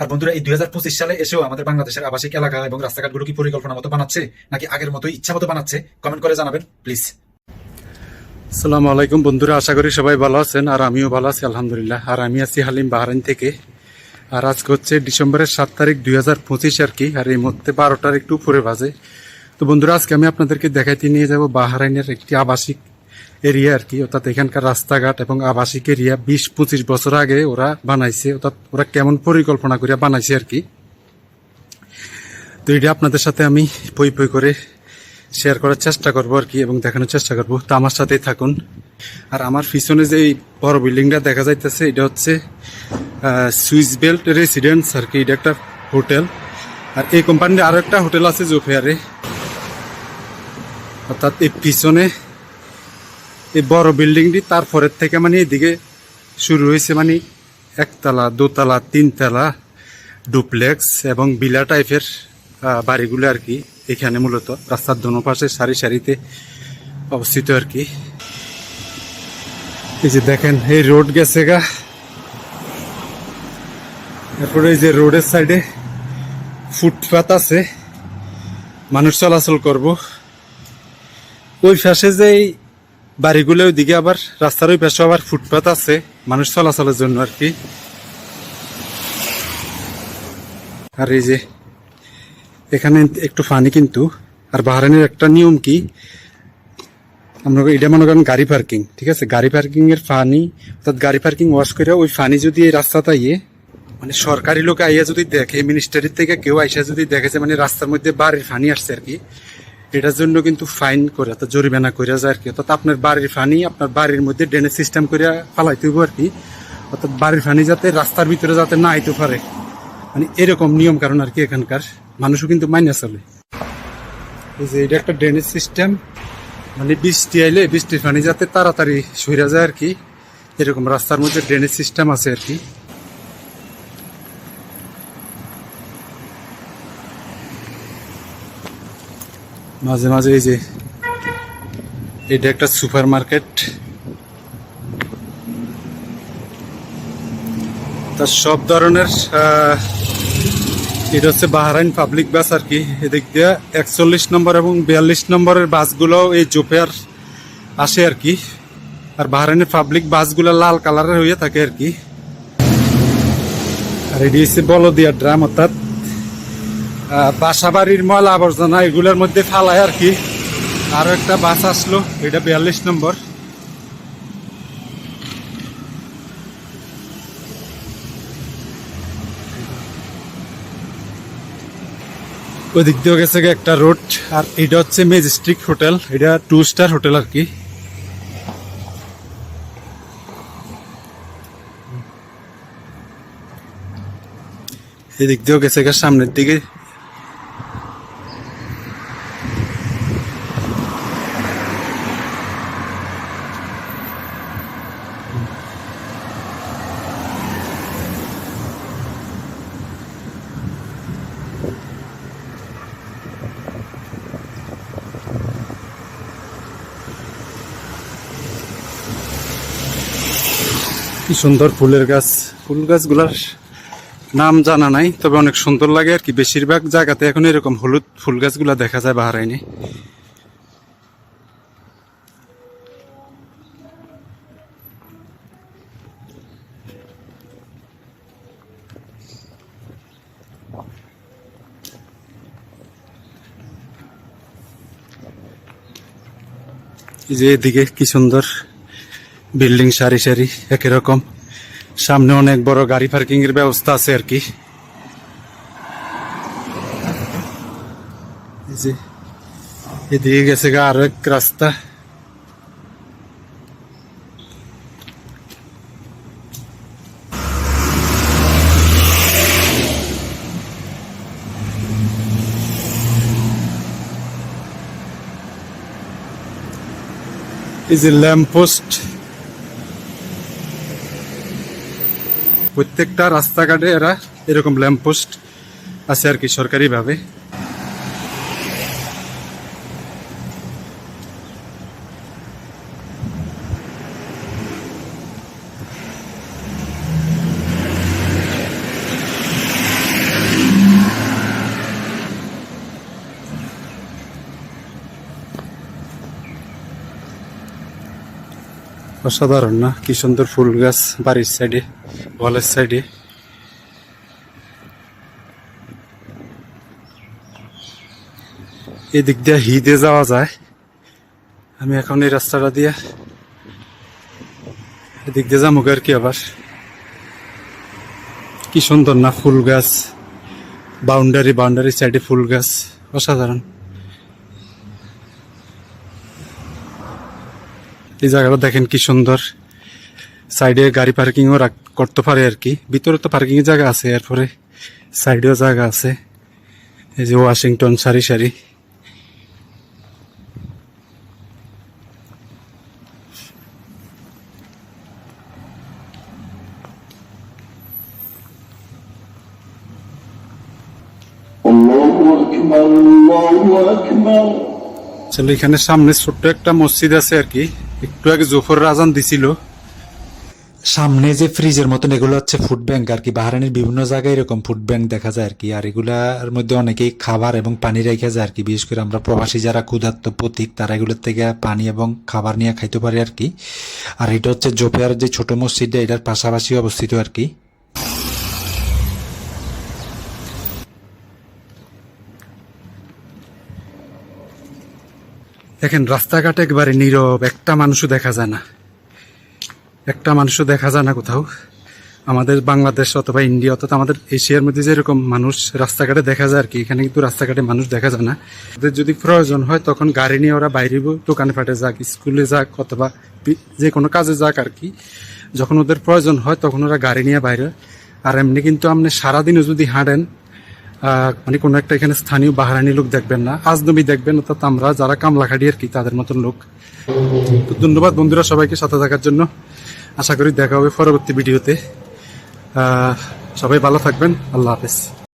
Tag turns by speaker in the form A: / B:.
A: আর বন্ধুরা, এই দু হাজার পঁচিশ সালে এসেও আমাদের বাংলাদেশের আবাসিক এলাকা এবং রাস্তাঘাটগুলো কি পরিকল্পনা মতো বানাচ্ছে, নাকি আগের মতো ইচ্ছা মতো বানাচ্ছে কমেন্ট করে জানাবেন প্লিজ
B: আসসালামু আলাইকুম বন্ধুরা, আশা করি সবাই ভালো আছেন আর আমিও ভালো আছি, আলহামদুলিল্লাহ। আর আমি আছি হালিম বাহারাইন থেকে। আর আজকে হচ্ছে ডিসেম্বরের সাত তারিখ দুই হাজার পঁচিশ আর কি, আর এই মুহূর্তে বারোটার একটু উপরে বাজে। তো বন্ধুরা, আজকে আমি আপনাদেরকে দেখাইতে নিয়ে যাব বাহারাইনের একটি আবাসিক এরিয়া আর কি। অর্থাৎ এখানকার রাস্তাঘাট এবং আবাসিক এরিয়া বিশ পঁচিশ বছর আগে ওরা বানাইছে, অর্থাৎ ওরা কেমন পরিকল্পনা করে বানাইছে আর কি। তো এটা আপনাদের সাথে আমি পই পই করে শেয়ার করার চেষ্টা করব আর কি এবং দেখানোর চেষ্টা করব। তো আমার সাথেই থাকুন। আর আমার পিছনে যে বড় বিল্ডিংটা দেখা যাইতেছে, এটা হচ্ছে সুইস বেল্ট রেসিডেন্স আর কি। এটা একটা হোটেল। আর এই কোম্পানির আরও একটা হোটেল আছে জোফেয়ারে। অর্থাৎ এই পিছনে এই বড় বিল্ডিংটি তারপরের থেকে মানে এদিকে শুরু হয়েছে মানে একতলা, দোতলা, তিনতলা ডুপ্লেক্স এবং বিলা টাইপের বাড়িগুলো আর কি এখানে মূলত। রাস্তার দোনো পাশে সারি সারিতে অবস্থিত আর কি। এই যে দেখেন, এই রোড গেছে গা। এরপরে এই যে রোডের সাইডে ফুটপাত আছে। মানুষ চলাচল করব। ওই পাশে যে বাড়িগুলো ওইদিকে আবার, রাস্তার ওই পাশে আবার ফুটপাত আছে, মানুষ চলাচলের জন্য আর কি। আর এই যে, এখানে একটু ফানি কিন্তু, আর বাহারানের একটা নিয়ম কি, আমরা এটা মনে করেন গাড়ি পার্কিং ঠিক আছে? গাড়ি পার্কিং এর ফানি অর্থাৎ গাড়ি পার্কিং ওয়াশ করে ওই ফানি যদি এই রাস্তাটা ইয়ে মানে সরকারি লোক আইয়া যদি দেখে মিনিস্টারির থেকে কেউ আইসা যদি দেখেছে মানে রাস্তার মধ্যে বাড়ির ফানি আসছে আর কি এটার জন্য কিন্তু ফাইন করে অর্থাৎ জরিমানা করে যায় আর কি। অর্থাৎ আপনার বাড়ির ফানি, আপনার বাড়ির মধ্যে ড্রেনেজ সিস্টেম করে ফালাইতে হইব আর কি। অর্থাৎ বাড়ির ফানি যাতে রাস্তার ভিতরে যাতে না আইতে পারে। মানে এরকম নিয়ম কারণ আর কি এখানকার। মানুষও কিন্তু মাইনে চলে। এই যে এটা একটা ড্রেনেজ সিস্টেম মানে বৃষ্টি আইলে বৃষ্টির পানি যাতে তাড়াতাড়ি সইরা যায় আর কি। এরকম রাস্তার মধ্যে ড্রেনেজ সিস্টেম আছে আর কি। মাঝে মাঝে এই যে, এটা একটা সুপার মার্কেট তার সব ধরনের এটা হচ্ছে বাহারাইন পাবলিক বাস আর কি। এদিক দিয়ে একচল্লিশ নম্বর এবং বিয়াল্লিশ নম্বরের বাসগুলো এই জোপেয়ার আসে আর কি। আর বাহারাইনের পাবলিক বাসগুলো লাল কালারের হয়ে থাকে আর কি। আর এটি হচ্ছে বলদিয়া ড্রাম, অর্থাৎ আহ, বাসা বাড়ির ময়লা আবর্জনা এগুলোর মধ্যে ফালায় আর কি। আরও একটা বাস আসলো এটা বিয়াল্লিশ নম্বর। ওদিক দিয়েও গেছে একটা রোড আর এটা হচ্ছে মেজেস্টিক হোটেল এটা টু স্টার হোটেল আর কি। এদিক দিয়েও গেছে সামনের দিকে। কি সুন্দর ফুলের গাছ। ফুল গাছগুলার নাম জানা নাই, তবে অনেক সুন্দর লাগে আর কি। বেশিরভাগ জায়গাতে এখন এরকম হলুদ ফুল গাছগুলা দেখা যায় বাহারাইনে। যে এদিকে কি সুন্দর বিল্ডিং, সারি সারি, একই রকম। সামনে অনেক বড় গাড়ি পার্কিং এর ব্যবস্থা আছে আর কি। এদিকে গেছে গা আরও এক রাস্তা। এই যে ল্যাম্প পোস্ট প্রত্যেকটা রাস্তাঘাটে এরা এরকম ল্যাম্পপোস্ট আছে আর কি সরকারি অসাধারণ না? কি সুন্দর ফুল গাছ বাড়ির সাইডে, ওয়ালের সাইডে। এদিক দিয়ে হিদে যাওয়া যায়। আমি এখন এই রাস্তাটা দিয়ে এদিক দিয়ে যাব আর কি আবার। কি সুন্দর না ফুল গাছ। বাউন্ডারি বাউন্ডারি সাইডে ফুল গাছ। অসাধারণ। এই জায়গাটা দেখেন কি সুন্দর। সাইডে গাড়ি পার্কিংও করতে পারে আর কি। ভিতরে তো পার্কিংয়ের জায়গা আছে এরপরে সাইডেও জায়গা আছে। এই যে ওয়াশিংটন সারি সারি। চলো এখানে সামনে ছোট্ট একটা মসজিদ আছে আর কি। একটু আগে জোফর রাজান দিছিল।
C: সামনে যে ফ্রিজের মতন এগুলো হচ্ছে ফুড ব্যাংক আর কি বাহারানের বিভিন্ন জায়গায় এরকম ফুড ব্যাংক দেখা যায়, আর কি। আর এগুলার মধ্যে অনেকেই খাবার এবং পানি রেখে যায়, আর কি। বিশেষ করে আমরা প্রবাসী যারা ক্ষুধার্ত প্রতীক তারা এগুলোর থেকে পানি এবং খাবার নিয়ে খাইতে পারে, আর কি। আর এটা হচ্ছে জোপিয়ার যে ছোট মসজিদটা, এটার পাশাপাশি অবস্থিত, আর কি।
B: দেখেন, রাস্তাঘাট একবারে নীরব, একটা মানুষও দেখা যায় না। একটা মানুষও দেখা যায় না কোথাও। আমাদের বাংলাদেশ অথবা ইন্ডিয়া অথবা আমাদের এশিয়ার মধ্যে যেরকম মানুষ রাস্তাঘাটে দেখা যায় আর কি, এখানে কিন্তু রাস্তাঘাটে মানুষ দেখা যায় না। ওদের যদি প্রয়োজন হয়, তখন গাড়ি নিয়ে ওরা বাইরে দোকানে ফাটে যাক, স্কুলে যাক, অথবা যে কোনো কাজে যাক আর কি। যখন ওদের প্রয়োজন হয়, তখন ওরা গাড়ি নিয়ে বাইরে আর এমনি কিন্তু আপনি সারাদিনও যদি হাঁটেন মানে কোনো একটা এখানে স্থানীয় বাহারানি লোক দেখবেন না, আজনবী দেখবেন, অর্থাৎ আমরা যারা কামলাখাটি আর কি, তাদের মতন লোক। তো ধন্যবাদ বন্ধুরা সবাইকে সাথে থাকার জন্য। আশা করি দেখা হবে পরবর্তী ভিডিওতে। সবাই ভালো থাকবেন। আল্লাহ হাফেজ।